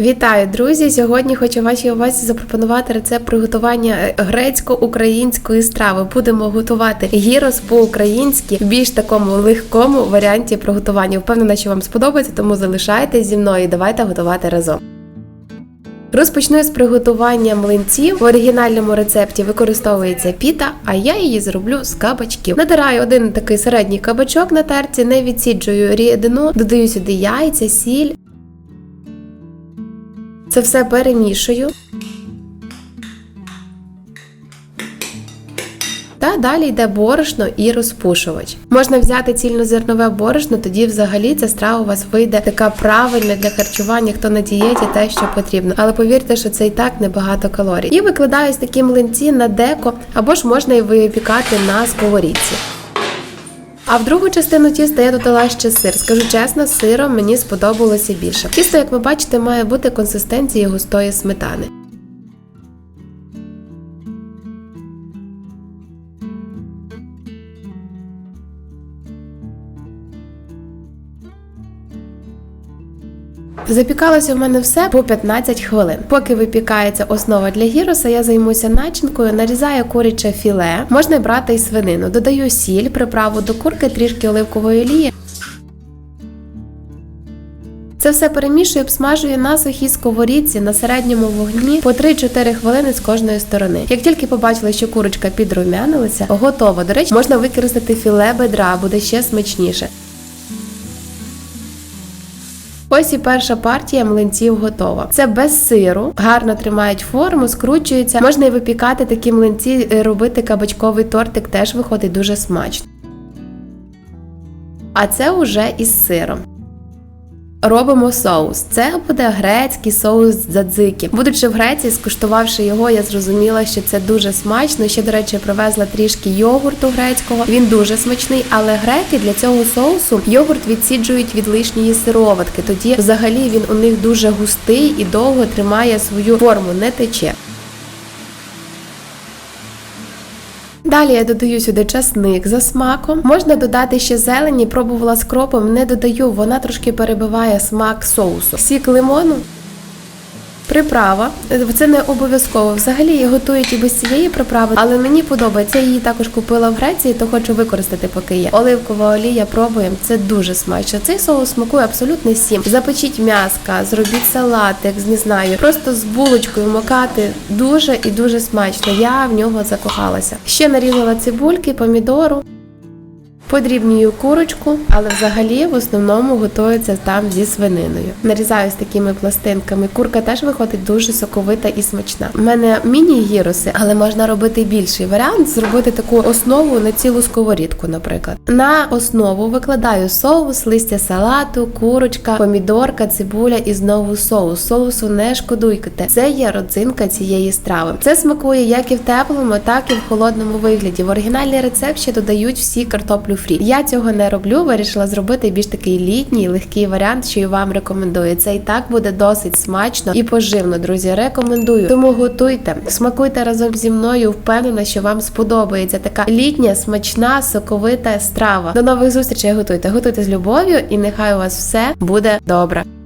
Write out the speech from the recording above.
Вітаю, друзі! Сьогодні хочу вашій увазі запропонувати рецепт приготування е, грецько-української страви. Будемо готувати гірос по-українськи в більш такому легкому варіанті приготування. Впевнена, що вам сподобається, тому залишайтесь зі мною давайте готувати разом. Розпочну з приготування млинців. В оригінальному рецепті використовується піта, а я її зроблю з кабачків. Натираю один такий середній кабачок на терці, не відсіджую рідину, додаю сюди яйця, сіль. Це все перемішую. Та далі йде борошно і розпушувач. Можна взяти цільнозернове борошно, тоді взагалі ця страва у вас вийде така правильна для харчування, хто на дієті, те, що потрібно. Але повірте, що це і так небагато калорій. І викладаю ось такі млинці на деко, або ж можна і випікати на сковорідці. А в другу частину тіста я додала ще сир. Скажу чесно, сиром мені сподобалося більше. Тісто, як ви бачите, має бути консистенції густої сметани. Запікалося в мене все по 15 хвилин. Поки випікається основа для гіроса, я займуся начинкою, нарізаю куряче філе, можна брати і свинину. Додаю сіль, приправу до курки, трішки оливкової олії. Це все перемішую, обсмажую на сухій сковорідці на середньому вогні по 3-4 хвилини з кожної сторони. Як тільки побачили, що курочка підрумянилася, готова. До речі, можна використати філе бедра, буде ще смачніше. Ось і перша партія млинців готова. Це без сиру, гарно тримають форму, скручуються. Можна і випікати такі млинці, е, робити кабачковий тортик, теж виходить дуже смачно. А це уже із сиром. Робимо соус. Це буде грецький соус дзадзики. Будучи в Греції, скуштувавши його, я зрозуміла, що це дуже смачно. Ще, до речі, привезла трішки йогурту грецького. Він дуже смачний, але греки для цього соусу йогурт відсіджують від лишньої сироватки. Тоді взагалі він у них дуже густий і довго тримає свою форму, не тече. Далі я додаю сюди часник за смаком. Можна додати ще зелені, пробувала з кропом, не додаю, вона трошки перебиває смак соусу. Сік лимону. Приправа, це не обов'язково. Взагалі її готують і без цієї приправи, але мені подобається. Я її також купила в Греції, то хочу використати, поки є. Оливкова олія пробуємо. Це дуже смачно. Цей соус смакує абсолютно всім. Запечіть м'яска, зробіть салатик, не знаю, просто з булочкою макати дуже і дуже смачно. Я в нього закохалася. Ще нарізала цибульки, помідору. Подрібнюю курочку, але взагалі в основному готується там зі свининою. Нарізаю з такими пластинками. Курка теж виходить дуже соковита і смачна. У мене міні-гіроси, але можна робити більший варіант, зробити таку основу на цілу сковорідку, наприклад. На основу викладаю соус, листя салату, курочка, помідорка, цибуля і знову соус. Соусу не шкодуйте. Це є родзинка цієї страви. Це смакує як і в теплому, так і в холодному вигляді. В оригінальний рецепт ще додають всі картоплю фрі. Я цього не роблю, вирішила зробити більш такий літній, легкий варіант, що і вам рекомендую. Це і так буде досить смачно і поживно, друзі. Рекомендую. Тому готуйте, смакуйте разом зі мною. Впевнена, що вам сподобається така літня, смачна, соковита страва. До нових зустрічей готуйте. Готуйте з любов'ю, і нехай у вас все буде добре.